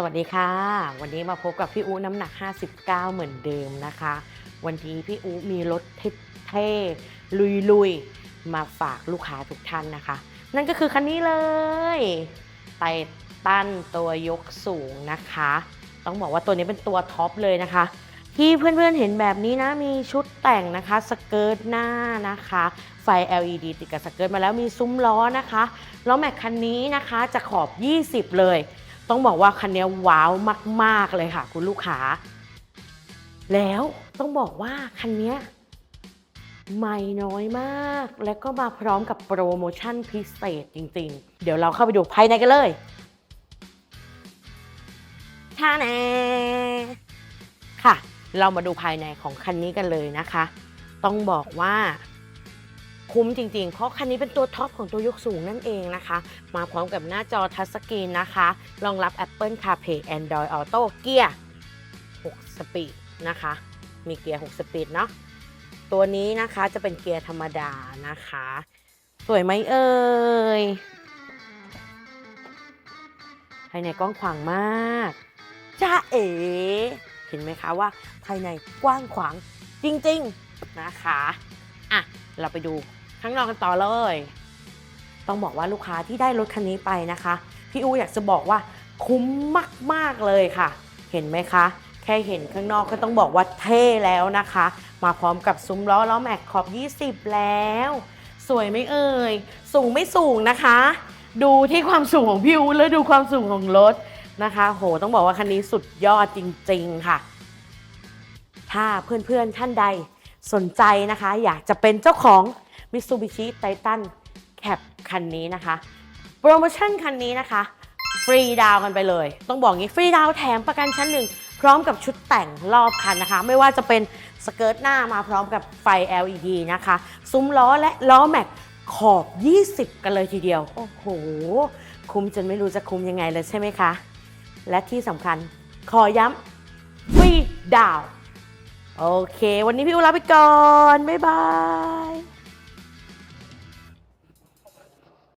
สวัสดีค่ะ วันนี้มาพบกับพี่อูน้ำหนัก 59 เหมือนเดิมนะคะ วันนี้พี่อูมีรถเท่ๆลุยๆ มาฝากลูกค้าทุกท่านนะคะ นั่นก็คือคันนี้เลยไทตันตัวยกสูงนะคะ ต้องบอกว่าตัวนี้เป็นตัวท็อปเลยนะคะ ที่เพื่อนๆเห็นแบบนี้นะ มีชุดแต่งนะคะ สเกิร์ตหน้านะคะ ไฟ LED ติดกับสเกิร์ตมาแล้วมีซุ้มล้อนะคะ ล้อแม็กคันนี้นะคะจะขอบ 20 เลย ต้องบอกว่าคันนี้ว้าวมาก ๆ เลยค่ะ คุณลูกค้า แล้วต้องบอกว่าคันนี้ใหม่น้อยมาก และก็มาพร้อมกับโปรโมชั่นพิเศษจริง ๆ เดี๋ยวเราเข้าไปดูภายในกันเลยท่าแน่ค่ะ เรามาดูภายในของคันนี้กันเลยนะคะ ต้องบอกว่า คุ้มจริงๆ เพราะคันนี้เป็นตัวท็อปของตัวยกสูงนั่นเองนะคะ มาพร้อมกับหน้าจอทัชสกรีนนะคะ รองรับ Apple CarPlay Android Auto เกียร์6สปีดนะคะ มีเกียร์6สปีดเนาะ ตัวนี้นะคะจะเป็นเกียร์ธรรมดานะคะ สวยไหมเอ่ย ภายในกว้างขวางมากจ้าเอ๋เห็นไหมคะว่าภายในกว้างขวางจริงๆนะคะ อะ เราไปดู ข้างนอกกันต่อเลย ต้องบอกว่าลูกค้าที่ได้รถคันนี้ไปนะคะ พี่อูอยากจะบอกว่าคุ้มมาก ๆ เลยค่ะ เห็นไหมคะ แค่เห็นข้างนอกก็ต้องบอกว่าเท่แล้วนะคะ มาพร้อมกับซุ้มล้อล้อแม็กขอบ 20 แล้ว สวยไหมเอ่ย สูงไม่สูงนะคะ ดูที่ความสูงของพี่อูแล้วดูความสูงของรถนะคะ โห ต้องบอกว่าคันนี้สุดยอดจริง ๆ ค่ะ ถ้าเพื่อนๆท่านใดสนใจนะคะ อยากจะเป็นเจ้าของ Mitsubishi Titan Cap คันนี้นะคะ โปรโมชั่นคันนี้นะคะ ฟรีดาวกันไปเลย ต้องบอกงี้ฟรีดาวแถมประกันชั้นหนึ่งพร้อมกับชุดแต่งรอบคันนะคะ ไม่ว่าจะเป็นสเกิร์ตหน้ามาพร้อมกับไฟ LED นะคะ ซุ้มล้อและล้อแม็กขอบ 20 กันเลยทีเดียว โอ้โห คุ้มจนไม่รู้จะคุ้มยังไงเลยใช่ไหมคะ และที่สำคัญขอย้ำฟรีดาว โอเค วันนี้พี่อูลาไปก่อน บ๊ายบาย